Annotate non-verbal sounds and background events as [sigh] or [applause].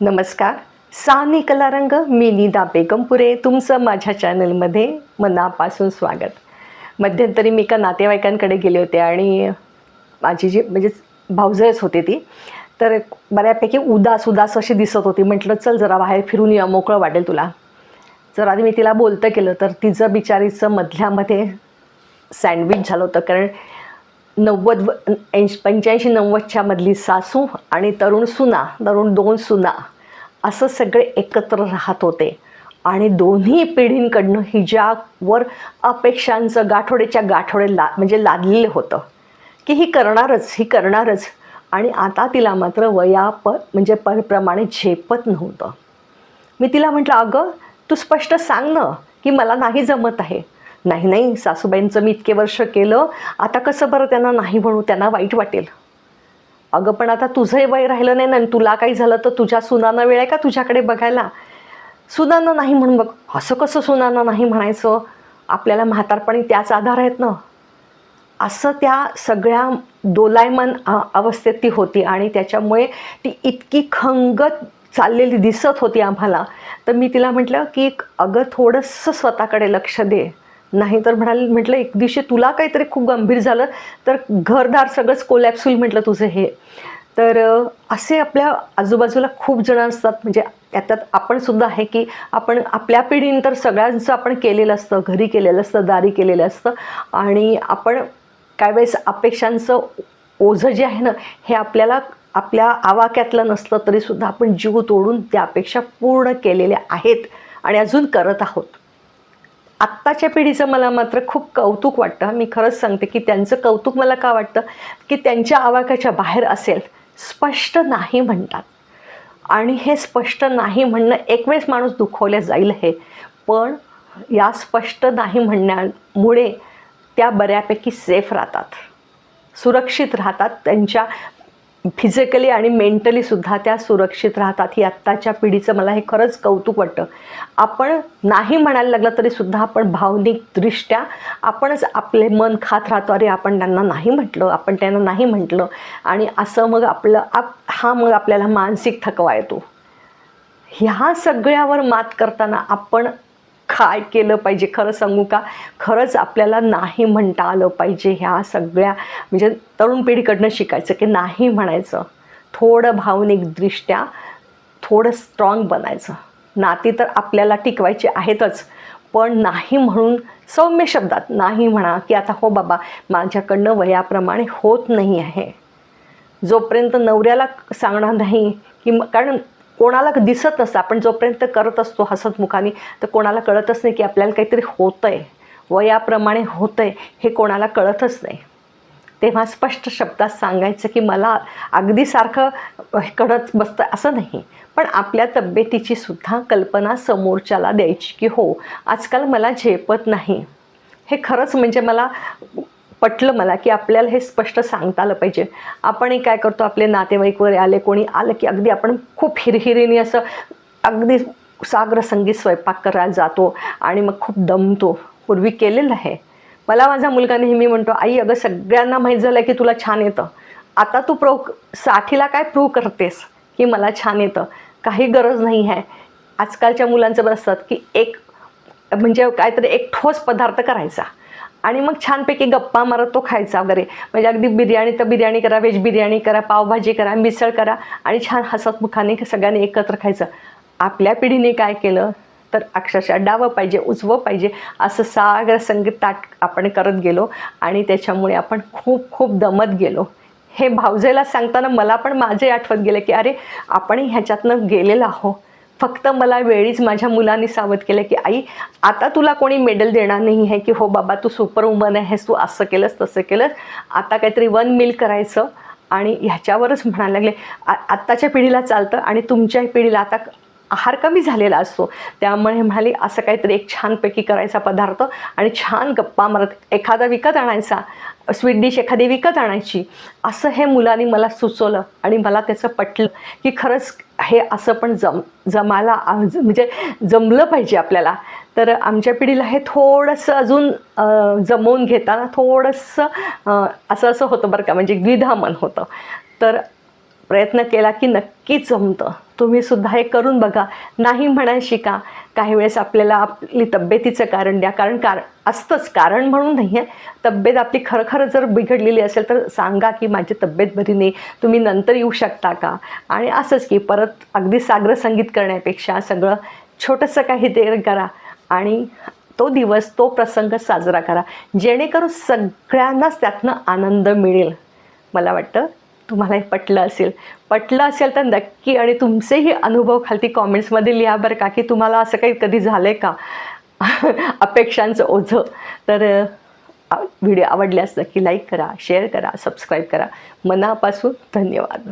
नमस्कार. सानी कलारंग मी निदा बेगमपुरे तुमचं माझ्या चॅनलमध्ये मनापासून स्वागत. मध्यंतरी मी एका नातेवाईकांकडे गेले होते आणि माझी जी म्हणजे भाऊजळच होती ती तर बऱ्यापैकी उदास उदास अशी दिसत होती. म्हटलं चल जरा बाहेर फिरून या मोकळं वाटेल तुला. जर आधी मी तिला बोलतं केलं तर तिचं बिचारीचं मधल्यामध्ये सँडविच झालं होतं. कारण नव्वद व- ऐंशी पंच्याऐंशी नव्वदच्या मधली सासू आणि तरुण सुना तरुण दोन सुना असं सगळे एकत्र राहत होते. आणि दोन्ही पिढींकडनं हिजावर अपेक्षांचं गाठोड्याच्या गाठोडे ला म्हणजे लादलेलं होतं. की ही करणारच ही करणारच. आणि आता तिला मात्र वया प म्हणजे परप्रमाणे झेपत नव्हतं. मी तिला म्हटलं अगं तू स्पष्ट सांग ना की मला नाही जमत आहे. नाही नाही सासूबाईंचं मी इतके वर्ष केलं आता कसं बरं त्यांना नाही म्हणू त्यांना वाईट वाटेल. अगं पण आता तुझंही वय राहिलं नाही ना तुला काही झालं तर तुझ्या सुनानं वेळ आहे का तुझ्याकडे बघायला? सुनानं नाही म्हणून बघ असं कसं सुनानं नाही म्हणायचं? आपल्याला म्हातारपणी त्याच आधार आहेत ना. असं त्या सगळ्या दोलायमान अवस्थेत ती होती आणि त्याच्यामुळे ती इतकी खंगत चाललेली दिसत होती आम्हाला. तर मी तिला म्हटलं की अगं थोडंसं स्वतःकडे लक्ष दे. नाही तर म्हणाल म्हटलं एक दिवशी तुला काहीतरी खूप गंभीर झालं तर घरदार सगळंच कोलॅप्स होईल म्हटलं तुझं हे. तर असे आपल्या आजूबाजूला खूप जण असतात म्हणजे त्यात आपण सुद्धा आहे की आपण आपल्या पिढीनं तर सगळ्यांचं आपण केलेलं असतं घरी केलेलं असतं दारी केलेलं असतं. आणि आपण काय वेळेस अपेक्षांचं ओझं जे आहे ना हे आपल्याला आपल्या आवाक्यातलं नसलं तरीसुद्धा आपण जीव तोडून त्या अपेक्षा पूर्ण केलेल्या आहेत आणि अजून करत आहोत. आत्ताच्या पिढीचं मला मात्र खूप कौतुक वाटतं. मी खरंच सांगते की त्यांचं कौतुक मला का वाटतं? की त्यांच्या आवाकाच्या बाहेर असेल. स्पष्ट नाही म्हणतात. आणि हे स्पष्ट नाही म्हणणं एक वेळेस माणूस दुखवल्या जाईल हे. पण या स्पष्ट नाही म्हणण्यामुळे त्या बऱ्यापैकी सेफ राहतात. सुरक्षित राहतात. त्यांच्या फिजिकली आणि मेंटली सुद्धा त्या सुरक्षित राहतात. ही आत्ताच्या पिढीचं मला हे खरंच कौतुक वाटतं. आपण नाही म्हणायला लागलं तरीसुद्धा आपण भावनिकदृष्ट्या आपणच आपले मन खात राहतो. अरे आपण त्यांना नाही म्हटलं आपण त्यांना नाही म्हटलं. आणि असं मग आपलं आप हा मग आपल्याला मानसिक थकवा येतो. ह्या सगळ्यावर मात करताना आपण काय केलं पाहिजे. खरं सांगू का? खरंच आपल्याला नाही म्हणता आलं पाहिजे ह्या सगळ्या म्हणजे तरुण पिढीकडनं शिकायचं की नाही म्हणायचं. थोडं भावनिकदृष्ट्या थोडं स्ट्रॉंग बनायचं. नाती तर आपल्याला टिकवायची आहेतच पण नाही म्हणून सौम्य शब्दात नाही म्हणा की आता हो बाबा माझ्याकडनं वयाप्रमाणे होत नाही आहे. जोपर्यंत नवऱ्याला सांगणार नाही की कारण कोणाला दिसत नसतं. आपण जोपर्यंत करत असतो हसतमुखाने तर कोणाला कळतच नाही की आपल्याला काहीतरी होतं आहे वयाप्रमाणे होतं आहे हे कोणाला कळतच नाही. तेव्हा स्पष्ट शब्दात सांगायचं की मला अगदी सारखं कळत बसतं असं नाही. पण आपल्या तब्येतीची सुद्धा कल्पना समोरच्याला द्यायची की हो आजकाल मला झेपत नाही. हे खरंच म्हणजे मला पटलं मला की आपल्याला हे स्पष्ट सांगता आलं पाहिजे. आपणही काय करतो आपले नातेवाईक वगैरे आले कोणी आलं की अगदी आपण खूप हिरहिरीने असं अगदी साग्र संगीत स्वयंपाक करायला जातो आणि मग खूप दमतो. पूर्वी केलेलं आहे. मला माझा मुलगा नेहमी म्हणतो आई अगं सगळ्यांना माहीत झालं की तुला छान येतं. आता तू प्रो साठीला काय प्रूव्ह करतेस की मला छान येतं? काही गरज नाही आहे. आजकालच्या मुलांचं बरं असतात की एक म्हणजे काहीतरी एक ठोस पदार्थ करायचा. आणि मग छानपैकी गप्पा मारत तो खायचा वगैरे. म्हणजे अगदी बिर्याणी तर बिर्याणी करा व्हेज बिर्याणी करा पावभाजी करा मिसळ करा आणि छान हसत मुखाने सगळ्यांनी एकत्र खायचं. आपल्या पिढीने काय केलं तर अक्षरशः डावं पाहिजे उजवं पाहिजे असं सागर संगीत ताट आपण करत गेलो आणि त्याच्यामुळे आपण खूप खूप दमत गेलो. हे भावजेला सांगताना मला पण माझे आठवत गेले की अरे आपण ह्याच्यातनं गेलेलो आहो फक्त मला वेळीच माझ्या मुलांनी सावध केलं की आई आता तुला कोणी मेडल देणार नाही आहे की हो बाबा तू सुपर वुमन आहेस तू असं केलंस तसं केलंस. आता काहीतरी वन मिल करायचं. आणि ह्याच्यावरच म्हणायला लागले आ आत्ताच्या पिढीला चालतं आणि तुमच्या पिढीला आता आहार कमी झालेला असतो. त्यामुळे म्हणाली असं काहीतरी एक छानपैकी करायचा पदार्थ आणि छान गप्पा मारत एखादा विकत आणायचा स्वीट डिश एखादी विकत आणायची. असं हे मुलांनी मला सुचवलं आणि मला त्याचं पटलं की खरंच हे असं पण जम जमाला आज- म्हणजे जमलं पाहिजे आपल्याला. तर आमच्या पिढीला हे थोडंसं अजून जमवून घेताना थोडंसं असं असं होतं बरं का म्हणजे द्विधा मन होतं. तर प्रयत्न केला की नक्कीच जमतं. तुम्ही सुद्धा हे करून बघा. नाही म्हणा शिका. काही वेळेस आपल्याला आपली तब्येतीचं कारण द्या. कारण कार असतंच. कारण म्हणून नाही आहे तब्येत आपली खरखर जर बिघडलेली असेल तर सांगा की माझी तब्येत बरी नाही. तुम्ही नंतर येऊ शकता का? आणि असंच की परत अगदी सागर संगीत करण्यापेक्षा सगळं छोटंसं काहीतरी करा. आणि तो दिवस तो प्रसंग साजरा करा. जेणेकरून सगळ्यांनाच त्यातनं आनंद मिळेल. मला वाटतं तुम्हाला हे पटलं असेल. पटलं असेल तर नक्की आणि तुमचेही अनुभव खालती कॉमेंट्समध्ये लिहा बरं का की तुम्हाला असं काही कधी झालं आहे का? [laughs] अपेक्षांचं ओझं. तर व्हिडिओ आवडल्यास नक्की लाईक करा शेअर करा सबस्क्राईब करा. मनापासून धन्यवाद.